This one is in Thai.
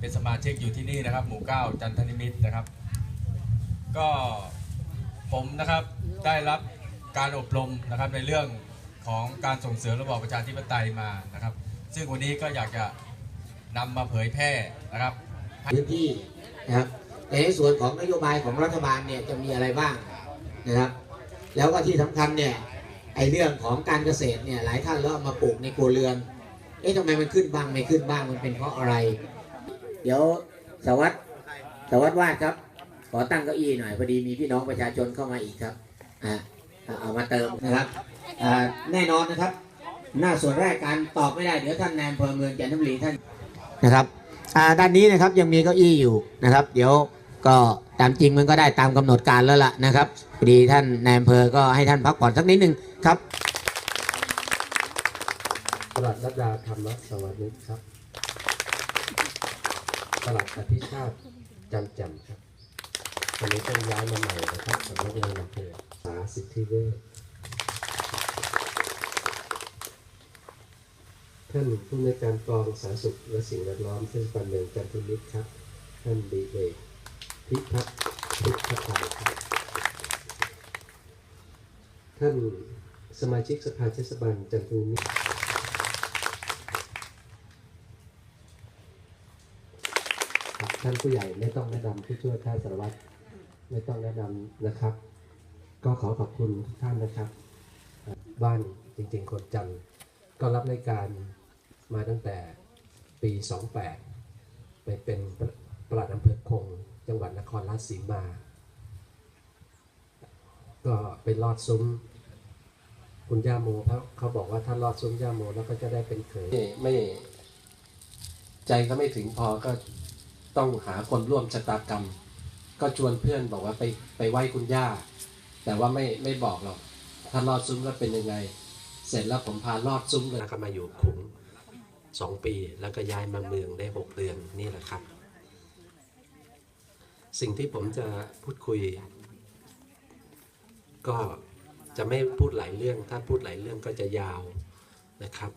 เป็นสมาชิกอยู่ที่นี่นะครับ หมู่เก้าจันทนิมิตรนะครับ ก็ผมนะครับได้รับการอบรมนะครับในเรื่องของการส่งเสริมระบอบประชาธิปไตยมานะครับ ซึ่งวันนี้ก็อยากจะนำมาเผยแพร่นะครับพื้นที่นะครับแต่ในส่วนของนโยบายของรัฐบาลเนี่ยจะมีอะไรบ้างนะครับ แล้วก็ที่สำคัญเนี่ยไอเรื่องของการเกษตรเนี่ยหลายท่านเริ่มมาปลูกในครัวเรือนเอ๊ะทำไมมันขึ้นบ้างไม่ขึ้นบ้างมันเป็นเพราะอะไร เดี๋ยวสวัสดิ์สวัสดิ์วาดครับ ขอตั้งเก้าอี้หน่อยพอดีมีพี่น้องประชาชนเข้ามาอีกครับอ่าเอามาเติมนะครับอ่าแน่นอนนะครับ หน้าส่วนแรกการตอบไม่ได้เดี๋ยวท่านนายอำเภอเมืองจันทบุรีท่านนะครับอ่าด้านนี้นะครับยังมีเก้าอี้อยู่นะครับ เดี๋ยวก็ตามจริงมันก็ได้ตามกำหนดการแล้วล่ะนะครับพอดีท่านนายอำเภอก็ให้ท่านพักผ่อนสักนิดหนึ่งครับปลัดรัตดาธรรมสวัสดิ์ครับ ปลัดอภิชาติจันแจ่มครับวันนี้ต้องย้ายมาใหม่นะครับสำนักงานอำเภอสาสิทธิเวชท่านผู้ในการกองสาธารณสุขและสิ่งแวดล้อมเทศบาลเมืองจันทบุรีครับ ท่านดีเอกพิพัฒน์พุทธไทยครับ ท่านสมาชิกสภาเทศบาลจันทบุรี ครับท่านผู้ใหญ่ไม่ต้องแนะนำผู้ช่วยท่านสารวัตรไม่ต้องแนะนำนะครับ ก็ขอขอบคุณทุกท่านนะครับ บ้านจริงๆคนจันทร์ก็รับรายการมาตั้งแต่ปี 28 ไปเป็นปลัดอำเภอคง จังหวัดนครราชสีมา ก็เป็นลอดซุ้มคุณย่าโมเขาเขาบอกว่าถ้ารอดซุ้มย่าโมแล้วก็จะได้เป็นเขยไม่ใจก็ไม่ถึงพอก็ ต้องหาคนร่วมชะตากรรม ก็ชวนเพื่อนบอกว่าไปไปไหว้คุณย่า แต่ว่าไม่ไม่บอกหรอกถ้ารอดซุ้มแล้วเป็นยังไง เสร็จแล้วผมพาลอดซุ้มเลยก็มาอยู่ขุงสองปีแล้วก็ย้ายมาเมืองได้หกเดือนนี่แหละครับ สิ่งที่ผมจะพูดคุย ก็จะไม่พูดหลายเรื่อง ถ้าพูดหลายเรื่องก็จะยาวนะครับ